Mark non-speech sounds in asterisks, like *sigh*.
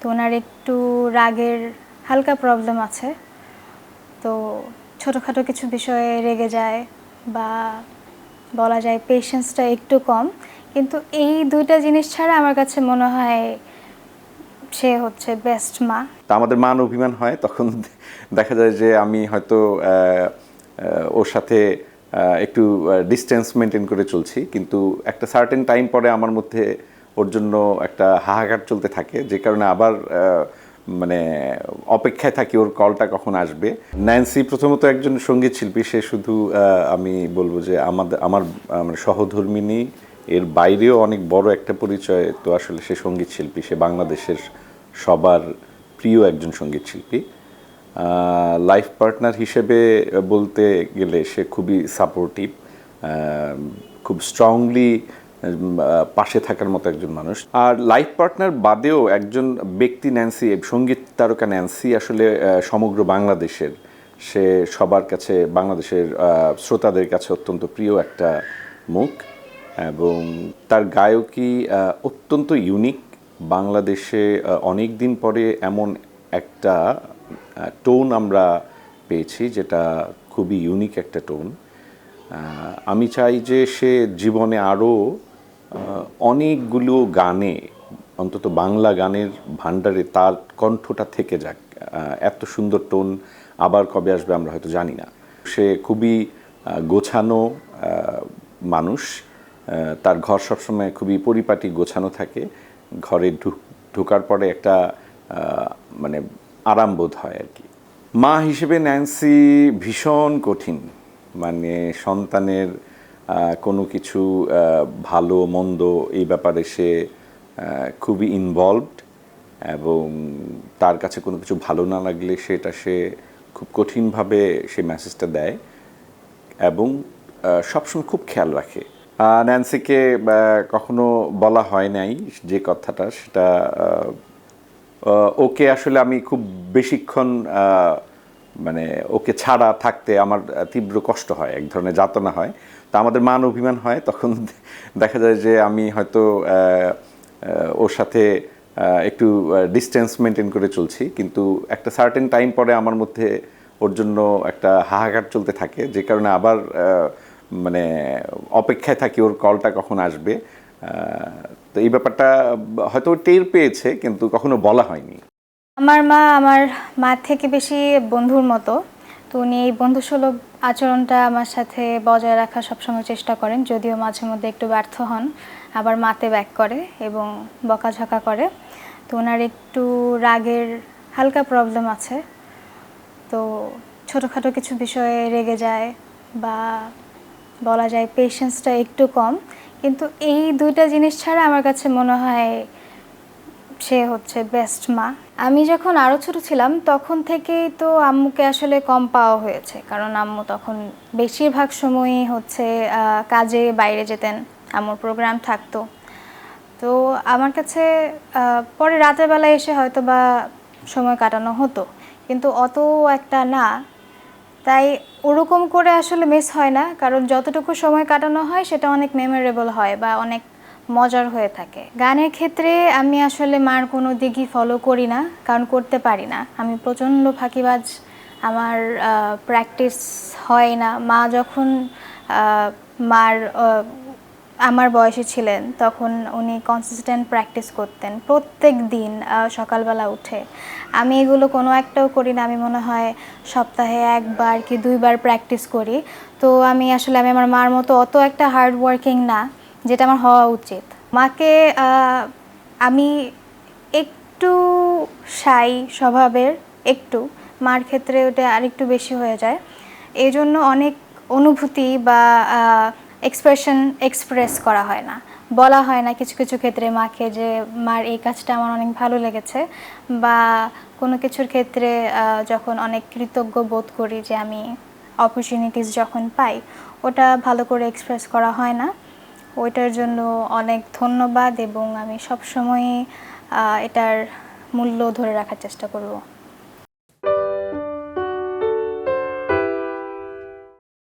তো ওনার একটু রাগের হালকা প্রবলেম আছে। তো ছোটোখাটো কিছু বিষয়ে রেগে যায় বা বলা যায় পেশেন্সটা একটু কম। কিন্তু এই দুইটা জিনিস ছাড়া আমার কাছে মনে হয় সে হচ্ছে বেস্ট মা। তা আমাদের মান অভিমান হয়, তখন দেখা যায় যে আমি হয়তো ওর সাথে একটু ডিস্টেন্স মেনটেন করে চলছি। কিন্তু একটা সার্টেন টাইম পরে আমার মধ্যে ওর জন্য একটা হাহাকার চলতে থাকে, যে কারণে আবার মানে অপেক্ষায় থাকি ওর কলটা কখন আসবে। ন্যান্সি প্রথমত একজন সংগীত শিল্পী, সে শুধু আমি বলব যে আমাদের আমার মানে সহধর্মিনী, এর বাইরেও অনেক বড় একটা পরিচয় তো আসলে সে সংগীত শিল্পী, সে বাংলাদেশের সবার প্রিয় একজন সংগীত শিল্পী। লাইফ পার্টনার হিসেবে বলতে গেলে সে খুবই সাপোর্টিভ খুব স্ট্রংলি পাশে থাকার মতো একজন মানুষ। আর লাইফ পার্টনার বাদেও একজন ব্যক্তি ন্যান্সি, সংগীত তারকা ন্যান্সি আসলে সমগ্র বাংলাদেশের। সে সবার কাছে, বাংলাদেশের শ্রোতাদের কাছে অত্যন্ত প্রিয় একটা মুখ। এবং তার গায়কী অত্যন্ত ইউনিক বাংলাদেশে অনেক দিন পরে এমন একটা টোন আমরা পেয়েছি, যেটা খুবই ইউনিক একটা টোন আমি চাই যে সে জীবনে আরও অনেকগুলো গানে, অন্তত বাংলা গানের ভাণ্ডারে তার কণ্ঠটা থেকে যাক। এত সুন্দর টোন আবার কবে আসবে আমরা হয়তো জানি না। সে খুবই গোছানো মানুষ। তার ঘর সবসময় খুবই পরিপাটি, গোছানো থাকে। ঘরে ঢুক ঢোকার পরে একটা মানে আরাম বোধ হয় আর কি। মা হিসেবে ন্যান্সি ভীষণ কঠিন। মানে সন্তানের কোনো কিছু ভালো, মন্দ এই ব্যাপারে সে খুবই ইনভলভড এবং তার কাছে কোনো কিছু ভালো না লাগলে সেটা সে খুব কঠিনভাবে সে মেসেজটা দেয় এবং সবসময় খুব খেয়াল রাখে। ন্যান্সিকে কখনো বলা হয় নাই যে কথাটা, সেটা ওকে আসলে আমি খুব বেশিক্ষণ মানে ওকে ছাড়া থাকতে আমার তীব্র কষ্ট হয়, এক ধরনের যাতনা হয়। তা আমাদের মান অভিমান হয়, তখন *laughs* দেখা যায় যে আমি হয়তো ওর সাথে একটু ডিস্টেন্স মেনটেন করে চলছি। কিন্তু একটা সার্টেন টাইম পরে আমার মধ্যে ওর জন্য একটা হাহাকার চলতে থাকে, যে কারণে আবার মানে অপেক্ষায় থাকি ওর কলটা কখন আসবে। তো এই ব্যাপারটা হয়তো টের পেয়েছে, কিন্তু কখনো বলা হয়নি। আমার মা আমার মা থেকে বেশি বন্ধুর মতো। তো উনি এই বন্ধুসুলভ আচরণটা আমার সাথে বজায় রাখার সবসময় চেষ্টা করেন, যদিও মাঝে মধ্যে একটু ব্যর্থ হন। আবার মাতে ব্যাক করে এবং বকাঝকা করে। তো ওনার একটু রাগের হালকা প্রবলেম আছে। তো ছোটোখাটো কিছু বিষয়ে রেগে যায় বা বলা যায় পেশেন্সটা একটু কম। কিন্তু এই দুইটা জিনিস ছাড়া আমার কাছে মনে হয় সে হচ্ছে বেস্ট মা। আমি যখন আরও ছোট ছিলাম, তখন থেকেই তো আম্মুকে আসলে কম পাওয়া হয়েছে। কারণ আম্মু তখন বেশিরভাগ সময়ই হচ্ছে কাজে বাইরে যেতেন, আম্মুর প্রোগ্রাম থাকতো। তো আমার কাছে পরে রাতের বেলায় এসে হয়তো বা সময় কাটানো হতো। কিন্তু অত একটা না। তাই ওরকম করে আসলে মিস হয় না। কারণ যতটুকু সময় কাটানো হয়, সেটা অনেক মেমোরেবল হয় বা অনেক মজার হয়ে থাকে। গানের ক্ষেত্রে আমি আসলে মার কোনো দিকই ফলো করি না, কারণ করতে পারি না। আমি প্রচণ্ড ফাঁকিবাজ, আমার প্র্যাকটিস হয় না। মা যখন মার আমার বয়সে ছিলেন, তখন উনি কনসিস্টেন্ট প্র্যাকটিস করতেন প্রত্যেক দিন সকালবেলা উঠে। আমি এগুলো কোনো একটাও করি না। আমি মনে হয় সপ্তাহে একবার কি দুইবার প্র্যাকটিস করি। তো আমি আসলে, আমি আমার মার মতো অত একটা হার্ড ওয়ার্কিং না। যেটা আমার হওয়া উচিত। মাকে আমি একটু সাই স্বভাবের, একটু। মার ক্ষেত্রে ওটা আরেকটু বেশি হয়ে যায়। এই জন্য অনেক অনুভূতি বা এক্সপ্রেশন এক্সপ্রেস করা হয় না। বলা হয় না কিছু কিছু ক্ষেত্রে মাকে যে, মার এই কাজটা আমার অনেক ভালো লেগেছে। বা কোনো কিছুর ক্ষেত্রে যখন অনেক কৃতজ্ঞ বোধ করি যে, আমি অপরচুনিটিস যখন পাই, ওটা ভালো করে এক্সপ্রেস করা হয় না। ওইটার জন্য অনেক ধন্যবাদ এবং আমি সবসময় এটার মূল্য ধরে রাখার চেষ্টা করব।